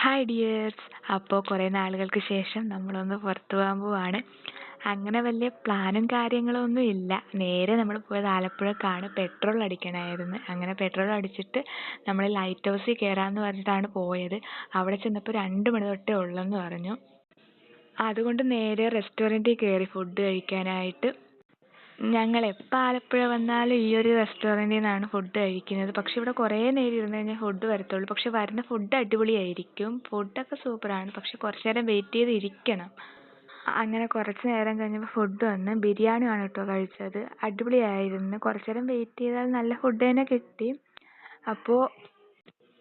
Hi dears അപ്പോൾ കുറേ നാളുകൾക്ക് ശേഷം നമ്മളൊന്ന് പുറത്ത് പോകാൻ പോവാണ്. അങ്ങനെ വലിയ പ്ലാനും കാര്യങ്ങളും ഒന്നും ഇല്ല. നേരെ നമ്മൾ പോയത് ആലപ്പുഴക്കാണ്. പെട്രോൾ അടിക്കണമായിരുന്നു അങ്ങനെ പെട്രോൾ അടിച്ചിട്ട് നമ്മൾ ലൈറ്റ് ഹൗസിൽ കയറാമെന്ന് പറഞ്ഞിട്ടാണ് പോയത്. അവിടെ ചെന്നപ്പോൾ രണ്ട് മണി തൊട്ടേ ഉള്ളെന്ന് പറഞ്ഞു. അതുകൊണ്ട് നേരെ റെസ്റ്റോറന്റിൽ കയറി ഫുഡ് കഴിക്കാനായിട്ട് ഞങ്ങൾ എപ്പോൾ ആലപ്പുഴ വന്നാലും ഈ ഒരു റെസ്റ്റോറന്റിൽ നിന്നാണ് ഫുഡ് കഴിക്കുന്നത്. പക്ഷെ ഇവിടെ കുറേ നേരം ഇരുന്ന് കഴിഞ്ഞാൽ ഫുഡ് വരത്തുള്ളൂ. പക്ഷെ വരുന്ന ഫുഡ് അടിപൊളിയായിരിക്കും. ഫുഡൊക്കെ സൂപ്പറാണ് പക്ഷെ കുറച്ച് നേരം വെയിറ്റ് ചെയ്ത് ഇരിക്കണം. അങ്ങനെ കുറച്ച് നേരം കഴിഞ്ഞപ്പോൾ ഫുഡ് വന്ന് ബിരിയാണിയാണ് കേട്ടോ കഴിച്ചത്. അടിപൊളിയായിരുന്നു. കുറച്ച് നേരം വെയിറ്റ് ചെയ്താൽ നല്ല ഫുഡ് തന്നെ കിട്ടി. അപ്പോൾ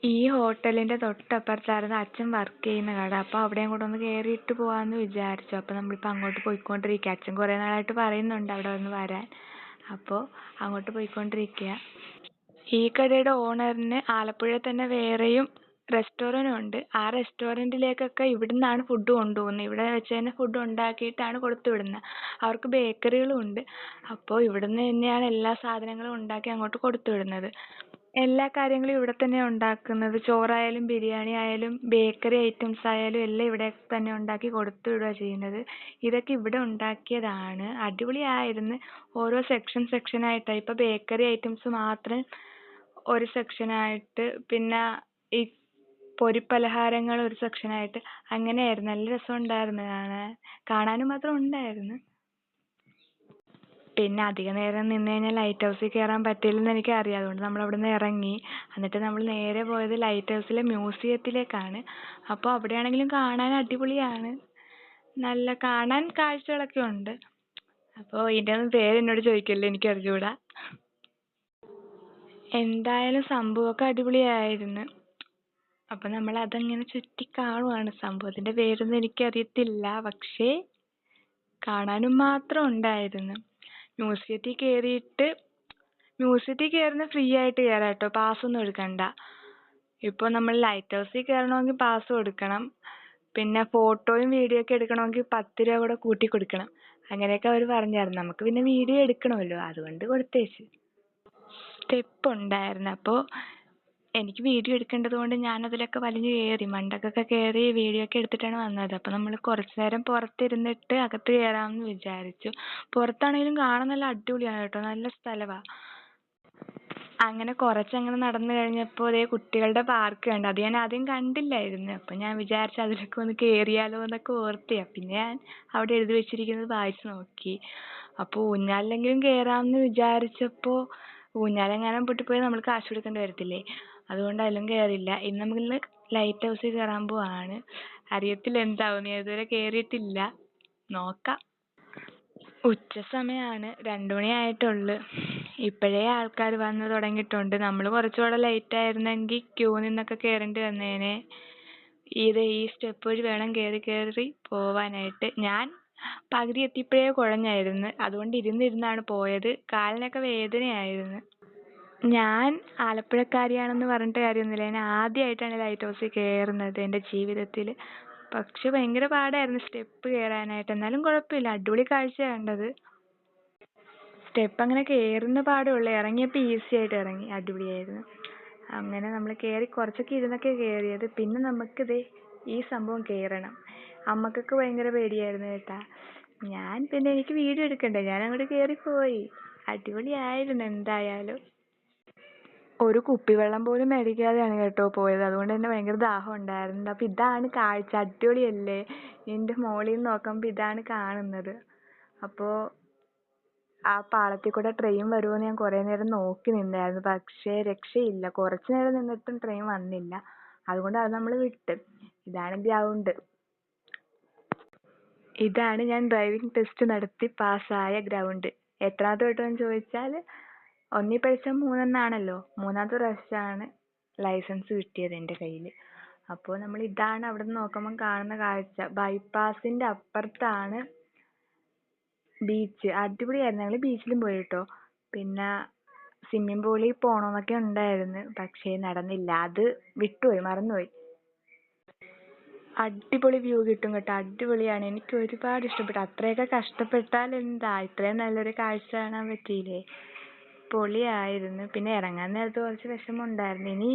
ഈ ഹോട്ടലിന്റെ തൊട്ടപ്പുറത്തായിരുന്നു അച്ഛൻ വർക്ക് ചെയ്യുന്ന കട. അപ്പോൾ അവിടെയും കൂടെ ഒന്ന് കയറിയിട്ട് പോകാമെന്ന് വിചാരിച്ചു. അപ്പോൾ നമ്മളിപ്പോൾ അങ്ങോട്ട് പോയിക്കൊണ്ടിരിക്കുക അച്ഛൻ കുറേ നാളായിട്ട് പറയുന്നുണ്ട് അവിടെ ഒന്ന് വരാൻ. അപ്പോൾ അങ്ങോട്ട് പോയിക്കൊണ്ടിരിക്കുക ഈ കടയുടെ ഓണറിന് ആലപ്പുഴയിൽ തന്നെ വേറെയും റെസ്റ്റോറന്റ് ഉണ്ട്. ആ റെസ്റ്റോറന്റിലേക്കൊക്കെ ഇവിടുന്നാണ് ഫുഡ് കൊണ്ടുപോകുന്നത് ഇവിടെ വെച്ച് തന്നെ ഫുഡ് ഉണ്ടാക്കിയിട്ടാണ് കൊടുത്തു വിടുന്നത് അവർക്ക് ബേക്കറികളും ഉണ്ട് അപ്പോൾ ഇവിടുന്ന് തന്നെയാണ് എല്ലാ സാധനങ്ങളും ഉണ്ടാക്കി അങ്ങോട്ട് കൊടുത്തു വിടുന്നത്. എല്ലാ കാര്യങ്ങളും ഇവിടെ തന്നെയാ ഉണ്ടാക്കുന്നത്. ചോറായാലും ബിരിയാണി ആയാലും ബേക്കറി ഐറ്റംസ് ആയാലും എല്ലാം ഇവിടെ തന്നെ ഉണ്ടാക്കി കൊടുത്തു വിടുവാ ചെയ്യുന്നത്. ഇതൊക്കെ ഇവിടെ ഉണ്ടാക്കിയതാണ്. അടിപൊളിയായിരുന്നു. ഓരോ സെക്ഷൻ സെക്ഷൻ ആയിട്ടാ. ഇപ്പോൾ ബേക്കറി ഐറ്റംസ് മാത്രം ഒരു സെക്ഷനായിട്ട് പിന്നെ ഈ പൊരിപ്പലഹാരങ്ങൾ ഒരു സെക്ഷനായിട്ട് അങ്ങനെയായിരുന്നു. നല്ല രസമുണ്ടായിരുന്നു കാണാൻ കാണാനും മാത്രം ഉണ്ടായിരുന്നു. പിന്നെ അധിക നേരം നിന്ന് കഴിഞ്ഞാൽ ലൈറ്റ് ഹൗസിൽ കയറാൻ പറ്റില്ലെന്ന് എനിക്കറിയാം അതുകൊണ്ട് നമ്മൾ അവിടുന്ന് ഇറങ്ങി. എന്നിട്ട് നമ്മൾ നേരെ പോയത് ലൈറ്റ് ഹൗസിലെ മ്യൂസിയത്തിലേക്കാണ് അപ്പോൾ അവിടെയാണെങ്കിലും കാണാൻ അടിപൊളിയാണ്. നല്ല കാണാൻ കാഴ്ചകളൊക്കെ ഉണ്ട്. അപ്പോൾ ഇതിന്റെ ഒന്നും പേര് എന്നോട് ചോദിക്കല്ലേ? എനിക്ക് അറിഞ്ഞുകൂടാ എന്തായാലും സംഭവമൊക്കെ അടിപൊളിയായിരുന്നു. അപ്പോൾ നമ്മൾ അതങ്ങനെ ചുറ്റി കാണുവാണ്. സംഭവത്തിന്റെ പേരൊന്നും എനിക്കറിയത്തില്ല പക്ഷേ കാണാനും മാത്രം ഉണ്ടായിരുന്നു. മ്യൂസിയത്തിൽ കയറിയിട്ട് മ്യൂസിയത്തിൽ കയറുന്നത് ഫ്രീ ആയിട്ട് കയറാം കേട്ടോ പാസ്സൊന്നും എടുക്കണ്ട. ഇപ്പോൾ നമ്മൾ ലൈറ്റ് ഹൗസിൽ കയറണമെങ്കിൽ പാസ് കൊടുക്കണം. പിന്നെ ഫോട്ടോയും വീഡിയോ ഒക്കെ എടുക്കണമെങ്കിൽ പത്ത് രൂപ കൂടെ കൂട്ടി കൊടുക്കണം. അങ്ങനെയൊക്കെ അവർ പറഞ്ഞായിരുന്നു. നമുക്ക് പിന്നെ വീഡിയോ എടുക്കണമല്ലോ. അതുകൊണ്ട് കൊടുത്തേച്ച്. സ്റ്റെപ്പ് ഉണ്ടായിരുന്നു. അപ്പോൾ എനിക്ക് വീഡിയോ എടുക്കേണ്ടത് കൊണ്ട് ഞാൻ അതിലൊക്കെ വലിഞ്ഞു കയറി. മണ്ടക്കൊക്കെ കയറി വീഡിയോ ഒക്കെ എടുത്തിട്ടാണ് വന്നത്. അപ്പോൾ നമ്മൾ കുറച്ച് നേരം പുറത്തിരുന്നിട്ട് അകത്ത് കയറാമെന്ന് വിചാരിച്ചു. പുറത്താണെങ്കിലും കാണാൻ നല്ല അടിപൊളിയാണ് കേട്ടോ. നല്ല സ്ഥലമാണ് അങ്ങനെ കുറച്ചങ്ങനെ നടന്നു കഴിഞ്ഞപ്പോൾ ദേ കുട്ടികളുടെ പാർക്ക് കണ്ടു. അത് ഞാൻ ആദ്യം കണ്ടില്ലായിരുന്നു. അപ്പോൾ ഞാൻ വിചാരിച്ചു അതിലൊക്കെ ഒന്ന് കയറിയാലോ എന്നൊക്കെ ഓർത്തിയ പിന്നെ ഞാൻ അവിടെ എഴുതി വെച്ചിരിക്കുന്നത് വായിച്ചു നോക്കി. അപ്പോൾ ഊഞ്ഞാലിലെങ്കിലും കയറാമെന്ന് വിചാരിച്ചപ്പോൾ ഊഞ്ഞാലെങ്ങാനും പൊട്ടിപ്പോയാൽ നമ്മൾ കാശ് കൊടുക്കേണ്ടി വരത്തില്ലേ? അതുകൊണ്ട് അതിലും കയറില്ല ഇന്ന് നമ്മൾ ലൈറ്റ് ഹൗസിൽ കയറാൻ പോവാണ്. അറിയത്തില്ല എന്താവുമെന്ന് ഞാൻ ഇതുവരെ കയറിയിട്ടില്ല നോക്കാം. ഉച്ച സമയമാണ് രണ്ട് മണി ആയിട്ടുള്ളൂ. ഇപ്പോഴേ ആൾക്കാർ വന്ന് തുടങ്ങിയിട്ടുണ്ട്. നമ്മൾ കുറച്ചുകൂടെ ലേറ്റ് ആയിരുന്നെങ്കിൽ ക്യൂ നിന്നൊക്കെ കയറേണ്ടി വന്നേനെ. ഇത് ഈ സ്റ്റെപ്പ് വഴി വേണം കയറി കയറി പോവാനായിട്ട്. ഞാൻ പകുതി എത്തിയപ്പോഴേ കുഴഞ്ഞായിരുന്നു. അതുകൊണ്ട് ഇരുന്നിരുന്നാണ് പോയത്. കാലിനൊക്കെ വേദനയായിരുന്നു. ഞാൻ ആലപ്പുഴക്കാരിയാണെന്ന് പറഞ്ഞിട്ട് കാര്യമൊന്നുമില്ല. ഞാൻ ആദ്യമായിട്ടാണ് ലൈറ്റ് ഹൗസിൽ കയറുന്നത് എന്റെ ജീവിതത്തിൽ. പക്ഷെ ഭയങ്കര പാടായിരുന്നു സ്റ്റെപ്പ് കയറാനായിട്ട്. എന്നാലും കുഴപ്പമില്ല. അടിപൊളി കാഴ്ചയാണ് കണ്ടത്. സ്റ്റെപ്പ് അങ്ങനെ കയറുന്ന പാടേ ഉള്ളൂ. ഇറങ്ങിയപ്പോൾ ഈസി ആയിട്ട് ഇറങ്ങി. അടിപൊളിയായിരുന്നു. അങ്ങനെ നമ്മൾ കയറി കുറച്ചൊക്കെ ഇരുന്നൊക്കെ കയറിയത്. പിന്നെ നമുക്ക് ദേ ഈ സംഭവം കയറണം. അമ്മക്കൊക്കെ ഭയങ്കര പേടിയായിരുന്നു കേട്ടാ. ഞാൻ പിന്നെ എനിക്ക് വീഡിയോ എടുക്കണ്ടേ? ഞാൻ അങ്ങോട്ട് കയറിപ്പോയി. അടിപൊളിയായിരുന്നു എന്തായാലും. ഒരു കുപ്പിവെള്ളം പോലും മേടിക്കാതെയാണ് കേട്ടോ പോയത്. അതുകൊണ്ട് തന്നെ ഭയങ്കര ദാഹം ഉണ്ടായിരുന്നു അപ്പോൾ ഇതാണ് കാഴ്ച. അടിപൊളിയല്ലേ? എന്റെ മോളിൽ നിന്ന് നോക്കുമ്പോൾ ഇതാണ് കാണുന്നത്. അപ്പോൾ ആ പാളത്തിൽ കൂടെ ട്രെയിൻ വരുമോയെന്ന് ഞാൻ കുറേ നേരം നോക്കി നിന്നായിരുന്നു. പക്ഷേ രക്ഷയില്ല. കുറച്ച് നേരം നിന്നിട്ടും ട്രെയിൻ വന്നില്ല. അതുകൊണ്ട് അത് നമ്മൾ വിട്ട്. ഇതാണ് ഗ്രൗണ്ട് ഇതാണ് ഞാൻ ഡ്രൈവിംഗ് ടെസ്റ്റ് നടത്തി പാസ്സായ ഗ്രൗണ്ട് എത്രാമത്തെ വട്ടമെന്ന് ചോദിച്ചാൽ ഒന്നിൽ പഠിച്ചാൽ മൂന്നെണ്ണാണല്ലോ. മൂന്നാമത്തെ പ്രാവശ്യമാണ് ലൈസൻസ് കിട്ടിയത് എന്റെ കയ്യിൽ അപ്പോൾ നമ്മൾ ഇതാണ് അവിടെ നിന്ന് നോക്കുമ്പം കാണുന്ന കാഴ്ച. ബൈപ്പാസിന്റെ അപ്പുറത്താണ് ബീച്ച് അടിപൊളിയായിരുന്നു. ഞങ്ങൾ ബീച്ചിലും പോയി കേട്ടോ പിന്നെ സ്വിമ്മിംഗ് പൂളിൽ പോകണമെന്നൊക്കെ ഉണ്ടായിരുന്നു. പക്ഷേ നടന്നില്ല. അത് വിട്ടുപോയി മറന്നുപോയി. അടിപൊളി വ്യൂ കിട്ടും കേട്ടോ. അടിപൊളിയാണ്. എനിക്ക് ഒരുപാട് ഇഷ്ടപ്പെട്ടു. അത്രയൊക്കെ കഷ്ടപ്പെട്ടാൽ എന്താ? ഇത്രയും നല്ലൊരു കാഴ്ച കാണാൻ പറ്റിയില്ലേ? പൊളിയായിരുന്നു. പിന്നെ ഇറങ്ങാൻ നേരത്ത് കുറച്ച് വിഷമം ഉണ്ടായിരുന്നു ഇനി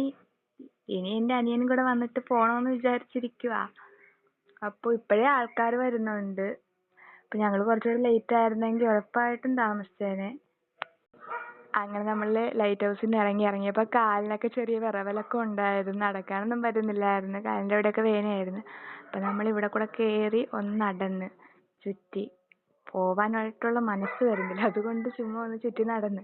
ഇനി എന്റെ അനിയനും കൂടെ വന്നിട്ട് പോണോന്ന് വിചാരിച്ചിരിക്കുവാ. അപ്പൊ ഇപ്പോഴേ ആൾക്കാർ വരുന്നുണ്ട്. അപ്പൊ ഞങ്ങൾ കുറച്ചുകൂടി ലേറ്റ് ആയിരുന്നെങ്കിൽ ഉറപ്പായിട്ടും താമസിച്ചേനെ. അങ്ങനെ നമ്മൾ ലൈറ്റ് ഹൗസിൽ നിന്ന് ഇറങ്ങി ഇറങ്ങിയപ്പോ കാലിനൊക്കെ ചെറിയ വിറവലൊക്കെ ഉണ്ടായിരുന്നു. നടക്കാനൊന്നും പറ്റുന്നില്ലായിരുന്നു. കാലിന്റെ അവിടെയൊക്കെ വേദനയായിരുന്നു അപ്പൊ നമ്മൾ ഇവിടെ കൂടെ കേറി ഒന്ന് നടന്ന് ചുറ്റി. പോവാനായിട്ടുള്ള മനസ്സ് വരുന്നില്ല അതുകൊണ്ട് ചുമ്മാ ഒന്ന് ചുറ്റി നടന്ന്.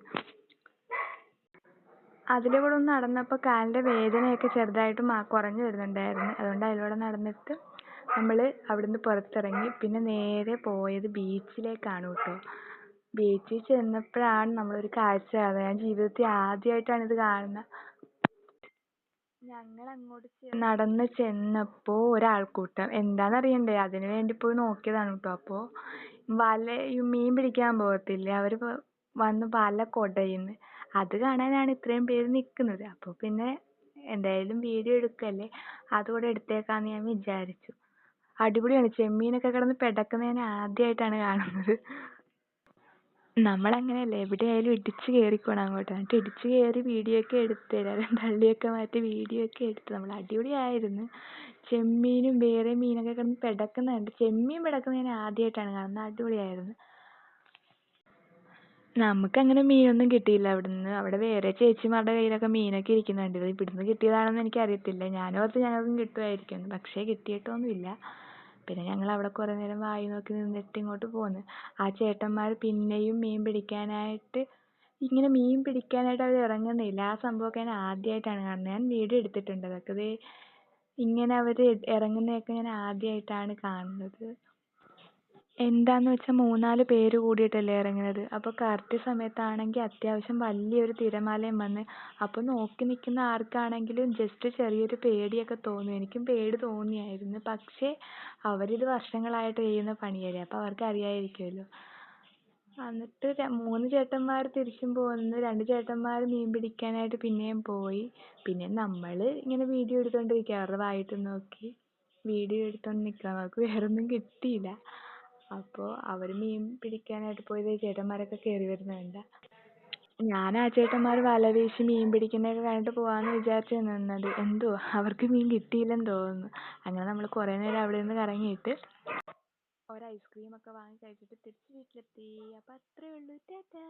അതിലൂടെ ഒന്ന് നടന്നപ്പോൾ കാലിന്റെ വേദനയൊക്കെ ചെറുതായിട്ട് മാ കുറഞ്ഞു വരുന്നുണ്ടായിരുന്നു. അതുകൊണ്ട് അതിലൂടെ നടന്നിട്ട് നമ്മൾ അവിടുന്ന് പുറത്തിറങ്ങി. പിന്നെ നേരെ പോയത് ബീച്ചിലേക്കാണ് കേട്ടോ. ബീച്ചിൽ ചെന്നപ്പോഴാണ് നമ്മളൊരു കാഴ്ച കാണുന്നത്. ഞാൻ ജീവിതത്തിൽ ആദ്യമായിട്ടാണ് ഇത് കാണുന്നത്. ഞങ്ങൾ അങ്ങോട്ട് നടന്ന് ചെന്നപ്പോൾ ഒരാൾക്കൂട്ടം. എന്താണെന്നറിയണ്ടേ അതിനു വേണ്ടി പോയി നോക്കിയതാണ് ട്ടോ. അപ്പോൾ വല ഈ മീൻ പിടിക്കാൻ പോകത്തില്ലേ? അവർ വന്ന് വല കുടയുന്നു. അത് കാണാനാണ് ഇത്രയും പേര് നിൽക്കുന്നത് അപ്പോൾ പിന്നെ എന്തായാലും വീഡിയോ എടുക്കല്ലേ? അതുകൂടെ എടുത്തേക്കാമെന്ന് ഞാൻ വിചാരിച്ചു. അടിപൊളിയാണ്. ചെമ്മീനൊക്കെ കിടന്ന് പിടക്കുന്നത് ഞാൻ ആദ്യമായിട്ടാണ് കാണുന്നത്. നമ്മളങ്ങനെയല്ലേ? എവിടെയായാലും ഇടിച്ച് കയറിക്കോണം അങ്ങോട്ട്. എന്നിട്ട് ഇടിച്ച് കയറി വീഡിയോ ഒക്കെ എടുത്ത് എല്ലാവരും തള്ളിയൊക്കെ മാറ്റി വീഡിയോ ഒക്കെ എടുത്ത്. നമ്മൾ അടിപൊളിയായിരുന്നു. ചെമ്മീനും വേറെ മീനൊക്കെ കിടന്ന് പിടക്കുന്നത് കണ്ട് ചെമ്മീൻ പിടക്കുന്നത് ഞാൻ ആദ്യമായിട്ടാണ് കാണുന്നത് അടിപൊളിയായിരുന്നു. നമുക്കങ്ങനെ മീനൊന്നും കിട്ടിയില്ല അവിടുന്ന്. അവിടെ വേറെ ചേച്ചിമാരുടെ കയ്യിലൊക്കെ മീനൊക്കെ ഇരിക്കുന്നത് കണ്ടിരുന്നു ഇവിടുന്ന് കിട്ടിയതാണെന്ന് എനിക്കറിയത്തില്ല. ഞാനോർത്ത് ഞങ്ങൾക്കും കിട്ടുമായിരിക്കും. പക്ഷേ കിട്ടിയിട്ടൊന്നുമില്ല. പിന്നെ ഞങ്ങൾ അവിടെ കുറേ നേരം വായി നോക്കി നിന്നിട്ട് ഇങ്ങോട്ട് പോന്ന്. ആ ചേട്ടന്മാർ പിന്നെയും മീൻ പിടിക്കാനായിട്ട് ഇങ്ങനെ മീൻ പിടിക്കാനായിട്ട് അവർ ഇറങ്ങുന്നില്ല. ആ സംഭവമൊക്കെ ഞാൻ ആദ്യമായിട്ടാണ് കാണുന്നത്. ഞാൻ വീഡിയോ എടുത്തിട്ടുണ്ട്. അതൊക്കെ ഇങ്ങനെ അവർ ഇറങ്ങുന്നതൊക്കെ ഞാൻ ആദ്യമായിട്ടാണ് കാണുന്നത്. എന്താന്ന് വെച്ചാൽ മൂന്നാൽ പേര് കൂടിയിട്ടല്ലേ ഇറങ്ങുന്നത്. അപ്പോൾ കറക്റ്റ് സമയത്താണെങ്കിൽ അത്യാവശ്യം വലിയൊരു തിരമാലയും വന്ന് അപ്പോൾ നോക്കി നിൽക്കുന്ന ആർക്കാണെങ്കിലും ജസ്റ്റ് ചെറിയൊരു പേടിയൊക്കെ തോന്നും. എനിക്കും പേടി തോന്നിയായിരുന്നു. പക്ഷേ അവരിത് വർഷങ്ങളായിട്ട് ചെയ്യുന്ന പണിയല്ലേ. അപ്പോൾ അവർക്ക് അറിയാമായിരിക്കുമല്ലോ എന്നിട്ട് മൂന്ന് ചേട്ടന്മാർ തിരിച്ചും പോന്ന് രണ്ട് ചേട്ടന്മാർ മീൻ പിടിക്കാനായിട്ട് പിന്നെയും പോയി. പിന്നെ നമ്മൾ ഇങ്ങനെ വീഡിയോ എടുത്തുകൊണ്ടിരിക്കുക അവരുടെ വായിട്ട് നോക്കി. വീഡിയോ എടുത്തുകൊണ്ട് നിൽക്കുക നമുക്ക് വേറൊന്നും കിട്ടിയില്ല. അപ്പോൾ അവർ മീൻ പിടിക്കാനായിട്ട് പോയത് ചേട്ടന്മാരൊക്കെ കേറി വരുന്നത് കണ്ട ഞാൻ ആ ചേട്ടന്മാർ വല വീശി മീൻ പിടിക്കുന്നതൊക്കെ കണ്ടിട്ട് പോകാമെന്ന് വിചാരിച്ച് നിന്നത്. എന്തോ അവർക്ക് മീൻ കിട്ടിയില്ലെന്ന് തോന്നുന്നു. അങ്ങനെ നമ്മൾ കുറേ നേരം അവിടെ നിന്ന് കറങ്ങിയിട്ട് ഒരു ഐസ്ക്രീം ഒക്കെ വാങ്ങി കഴിച്ചിട്ട് തിരിച്ച് വീട്ടിലെത്തി. അപ്പോൾ അത്രയേ ഉള്ളൂ. ടാറ്റാ.